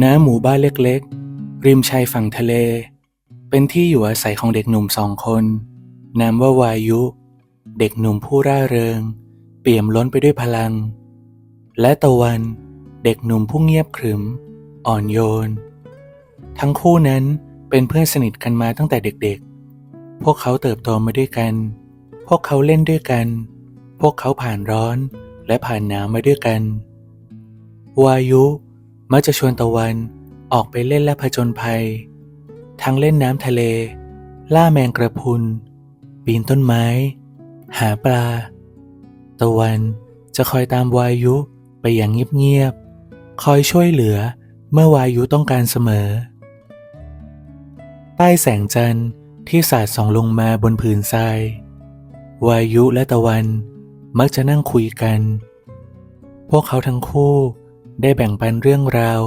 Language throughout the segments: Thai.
ณหมู่บ้านเล็กๆ ริมชายฝั่งทะเล เป็นที่อยู่อาศัยของเด็กหนุ่มสองคน นามว่าวายุ เด็กหนุ่มผู้ร่าเริง เปี่ยมล้นไปด้วยพลัง และตะวันเด็กหนุ่มผู้เงียบขรึม อ่อนโยน ทั้งคู่นั้นเป็นเพื่อนสนิทกันมาตั้งแต่เด็กๆ พวกเขาเติบโตมาด้วยกัน พวกเขาเล่นด้วยกัน พวกเขาผ่านร้อนและผ่านหนาวมาด้วยกัน วายุ มักจะชวนตะวันออกไปเล่นและผจญภัย ทั้งเล่นน้ำทะเล ล่าแมงกระพุน ปีนต้นไม้ หาปลา ตะวันจะคอยตามวายุไปอย่างเงียบๆ คอยช่วยเหลือเมื่อวายุต้องการเสมอ ใต้แสงจันทร์ที่สาดส่องลงมาบนผืนทรายวายุและตะวันมักจะนั่งคุยกัน พวกเขาทั้งคู่ ได้แบ่งปันเรื่องราว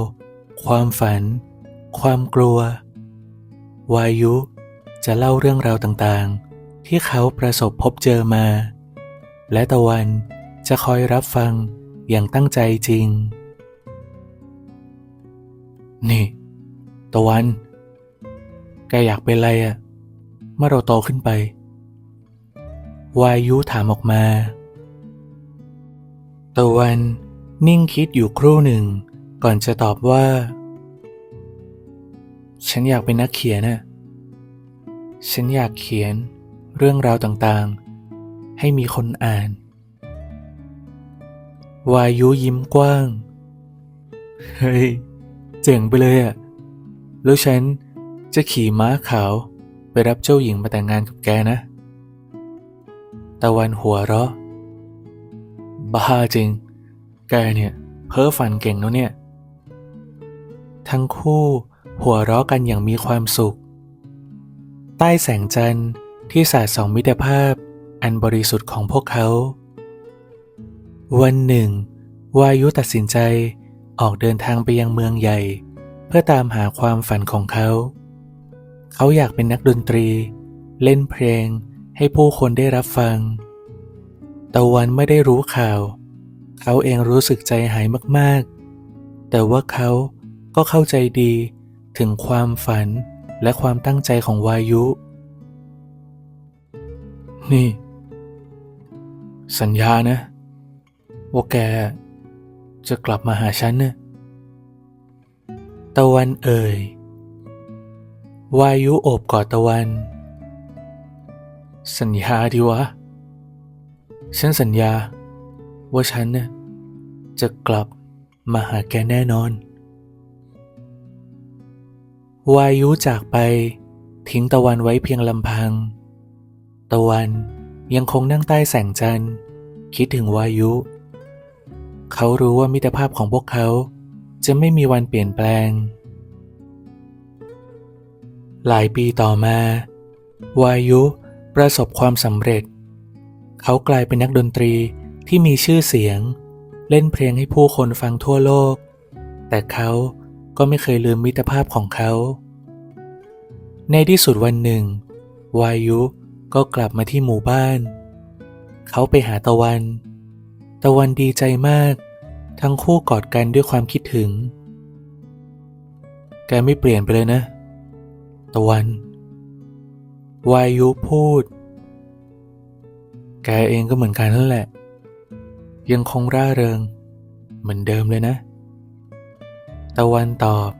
ความฝัน ความกลัว วายุจะเล่าเรื่องราวต่างๆ ที่เขาประสบพบเจอมา และตะวันจะคอยรับฟังอย่างตั้งใจจริง นี่ ตะวัน แกอยากเป็นอะไรอะเมื่อเราโตขึ้นไป วายุถามออกมา ตะวัน นิ่งคิดอยู่ครู่หนึ่ง ก่อนจะตอบว่า ฉันอยากเป็นนักเขียนน่ะ ฉันอยากเขียนเรื่องราวต่างๆ ให้มีคนอ่าน วายุยิ้มกว้าง เฮ้ย เจ๋งไปเลยอะแล้วฉันจะขี่ม้าขาวไปรับเจ้าหญิงมาแต่งงานกับแกนะ ตะวันหัวเราะ บ้าจริง แกเนี่ย เพ้อฝันเก่งแล้วเนี่ย ทั้งคู่หัวเราะกันอย่างมีความสุข ใต้แสงจันทร์ที่สาดส่องมิตรภาพอันบริสุทธิ์ของพวกเขา วันหนึ่ง วายุตัดสินใจออกเดินทางไปยังเมืองใหญ่ เพื่อตามหาความฝันของเขา เขาอยากเป็นนักดนตรี เล่นเพลงให้ผู้คนได้รับฟัง ตะวันไม่ได้รู้ข่าว เขาเองรู้สึกใจหายมากๆ แต่ว่าเขาก็เข้าใจดีถึงความฝันและความตั้งใจของวายุ นี่ สัญญานะว่าแกจะกลับมาหาฉันนะตะวันเอ่ย วายุโอบกอดตะวัน สัญญาดีวะ ฉันสัญญา ว่าฉันเนี่ยจะกลับมาหาแกแน่นอน วายุจากไปทิ้งตะวันไว้เพียงลำพัง ตะวันยังคงนั่งใต้แสงจันทร์ คิดถึงวายุ เขารู้ว่ามิตรภาพของพวกเขาจะไม่มีวันเปลี่ยนแปลง หลายปีต่อมา วายุประสบความสำเร็จ เขากลายเป็นนักดนตรี ที่มีชื่อเสียง เล่นเพลงให้ผู้คนฟังทั่วโลก แต่เขาก็ไม่เคยลืมมิตรภาพของเขา ในที่สุดวันหนึ่ง วายุก็กลับมาที่หมู่บ้าน เขาไปหาตะวัน ตะวันดีใจมาก ทั้งคู่กอดกันด้วยความคิดถึง แกไม่เปลี่ยนไปเลยนะ ตะวัน วายุพูด แกเองก็เหมือนกันนั่นแหละ ยังคงร่าเริง เหมือนเดิมเลยนะ ตะวันตอบ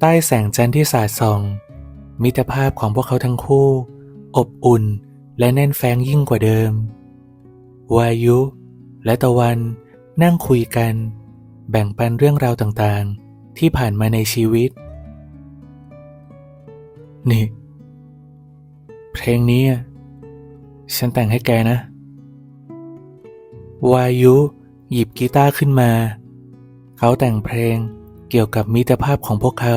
ใต้แสงจันทร์ที่สาดส่อง มิตรภาพของพวกเขาทั้งคู่ อบอุ่นและแน่นแฟ้งยิ่งกว่าเดิม วายุ และตะวันนั่งคุยกัน แบ่งปันเรื่องราวต่างๆ ที่ผ่านมาในชีวิต นี่ เพลงนี้ ฉันแต่งให้แกนะ วายุ หยิบกีตาร์ขึ้นมา เขาแต่งเพลงเกี่ยวกับมิตรภาพของพวกเขา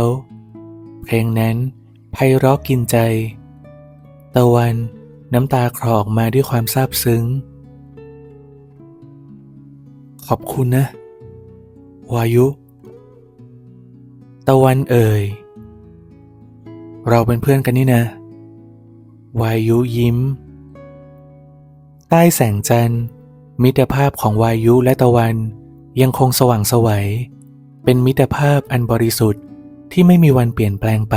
เพลงนั้นไพเราะกินใจ ตะวันน้ำตาคลอออกมาด้วยความซาบซึ้ง ขอบคุณนะ วายุ ตะวันเอ่ย เราเป็นเพื่อนกันนี่นะ วายุยิ้ม ใต้แสงจันทร์ มิตรภาพของวายุและตะวันยังคงสว่างไสวัย เป็นมิตรภาพอันบริสุทธิ์ที่ไม่มีวันเปลี่ยนแปลงไป